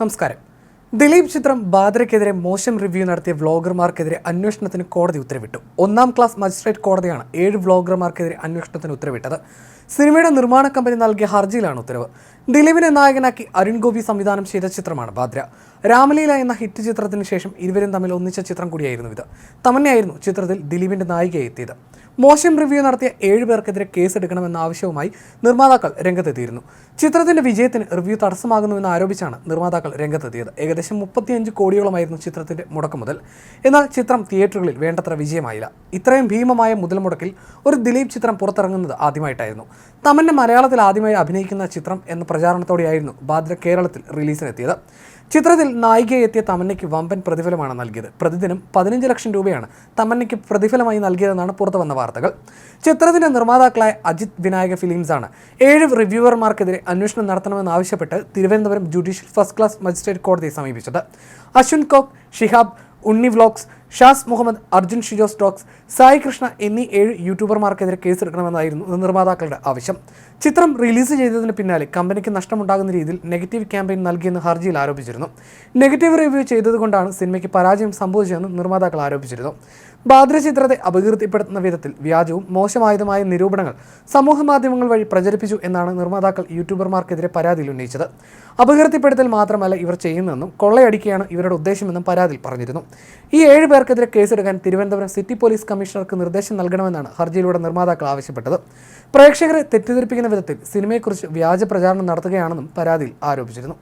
നമസ്കാരം. ദിലീപ് ചിത്രം ബാദ്രയ്ക്കെതിരെ മോശം റിവ്യൂ നടത്തിയ വ്ളോഗർമാർക്കെതിരെ അന്വേഷണത്തിന് കോടതി ഉത്തരവിട്ടു. ഒന്നാം ക്ലാസ് മജിസ്ട്രേറ്റ് കോടതിയാണ് ഏഴ് വ്ളോഗർമാർക്കെതിരെ അന്വേഷണത്തിന് ഉത്തരവിട്ടത്. സിനിമയുടെ നിർമ്മാണ കമ്പനി നൽകിയ ഹർജിയിലാണ് ഉത്തരവ്. ദിലീപിനെ നായകനാക്കി അരുൺ ഗോപി സംവിധാനം ചെയ്ത ചിത്രമാണ് ബാദ്ര. രാമലീല എന്ന ഹിറ്റ് ചിത്രത്തിന് ശേഷം ഇരുവരും തമ്മിൽ ഒന്നിച്ച ചിത്രം കൂടിയായിരുന്നു ഇത്. തമന്നയായിരുന്നു ചിത്രത്തിൽ ദിലീപിന്റെ നായികയായി എത്തിയത്. മോശം റിവ്യൂ നടത്തിയ ഏഴുപേർക്കെതിരെ കേസെടുക്കണമെന്ന ആവശ്യവുമായി നിർമ്മാതാക്കൾ രംഗത്തെത്തിയിരുന്നു. ചിത്രത്തിന്റെ വിജയത്തിന് റിവ്യൂ തടസ്സമാകുന്നുവെന്ന് ആരോപിച്ചാണ് നിർമ്മാതാക്കൾ രംഗത്തെത്തിയത്. ഏകദേശം മുപ്പത്തിയഞ്ച് കോടിയോളമായിരുന്നു ചിത്രത്തിന്റെ മുടക്കം മുതൽ. എന്നാൽ ചിത്രം തിയേറ്ററുകളിൽ വേണ്ടത്ര വിജയമായില്ല. ഇത്രയും ഭീമമായ മുതൽ മുടക്കിൽ ഒരു ദിലീപ് ചിത്രം പുറത്തിറങ്ങുന്നത് ആദ്യമായിട്ടായിരുന്നു. തമന്ന മലയാളത്തിൽ ആദ്യമായി അഭിനയിക്കുന്ന ചിത്രം എന്ന പ്രചാരണത്തോടെയായിരുന്നു ബാദ്ര കേരളത്തിൽ റിലീസിനെത്തിയത്. ചിത്രത്തിൽ നായികയെ എത്തിയ തമന്നയ്ക്ക് വമ്പൻ പ്രതിഫലമാണ് നൽകിയത്. പ്രതിദിനം പതിനഞ്ച് ലക്ഷം രൂപയാണ് തമന്നയ്ക്ക് പ്രതിഫലമായി നൽകിയതെന്നാണ് പുറത്തു വന്ന വാർത്തകൾ. ചിത്രത്തിന്റെ നിർമ്മാതാക്കളായ അജിത് വിനായക ഫിലിംസാണ്. ഏഴ് റിവ്യൂവർമാർക്കെതിരെ അന്വേഷണം നടത്തണമെന്നാവശ്യപ്പെട്ട് Thiruvananthapuram judicial first class magistrate കോടതിയെ സമീപിച്ചത്. Ashwin Coke Shihab Unni vlogs Shaz Muhammad Arjun Shijo Stokes Sai Krishna എന്നീ ഏഴ് യൂട്യൂബർമാർക്കെതിരെ കേസെടുക്കണമെന്നായിരുന്നു നിർമ്മാതാക്കളുടെ ആവശ്യം. ചിത്രം റിലീസ് ചെയ്തതിന് പിന്നാലെ കമ്പനിക്ക് നഷ്ടമുണ്ടാകുന്ന രീതിയിൽ നെഗറ്റീവ് ക്യാമ്പയിൻ നൽകിയെന്ന് ഹർജിയിൽ ആരോപിച്ചിരുന്നു. നെഗറ്റീവ് റിവ്യൂ ചെയ്തതുകൊണ്ടാണ് സിനിമയ്ക്ക് പരാജയം സംഭവിച്ചതെന്ന് നിർമ്മാതാക്കൾ ആരോപിച്ചിരുന്നു. ബാദ്ര ചിത്രത്തെ അപകീർത്തിപ്പെടുത്തുന്ന വിധത്തിൽ വ്യാജവും മോശമായതുമായ നിരൂപണങ്ങൾ സമൂഹ മാധ്യമങ്ങൾ വഴി പ്രചരിപ്പിച്ചു എന്നാണ് നിർമ്മാതാക്കൾ യൂട്യൂബർമാർക്കെതിരെ പരാതിയിൽ ഉന്നയിച്ചത്. അപകീർത്തിപ്പെടുത്തൽ മാത്രമല്ല ഇവർ ചെയ്യുന്നതെന്നും കൊള്ളയടിക്കുകയാണ് ഇവരുടെ ഉദ്ദേശമെന്നും പരാതിയിൽ പറഞ്ഞിരുന്നു. ഈ ഏഴ് പേർക്കെതിരെ കേസെടുക്കാൻ തിരുവനന്തപുരം സിറ്റി പോലീസ് കമ്മീഷണർക്ക് നിർദ്ദേശം നൽകണമെന്നാണ് ഹർജിയിലൂടെ നിർമ്മാതാക്കൾ ആവശ്യപ്പെട്ടത്. പ്രേക്ഷകരെ തെറ്റിദ്ധരിപ്പിക്കുന്ന വിധത്തിൽ സിനിമയെക്കുറിച്ച് വ്യാജ പ്രചാരണം നടത്തുകയാണെന്നും പരാതിയിൽ ആരോപിച്ചിരുന്നു.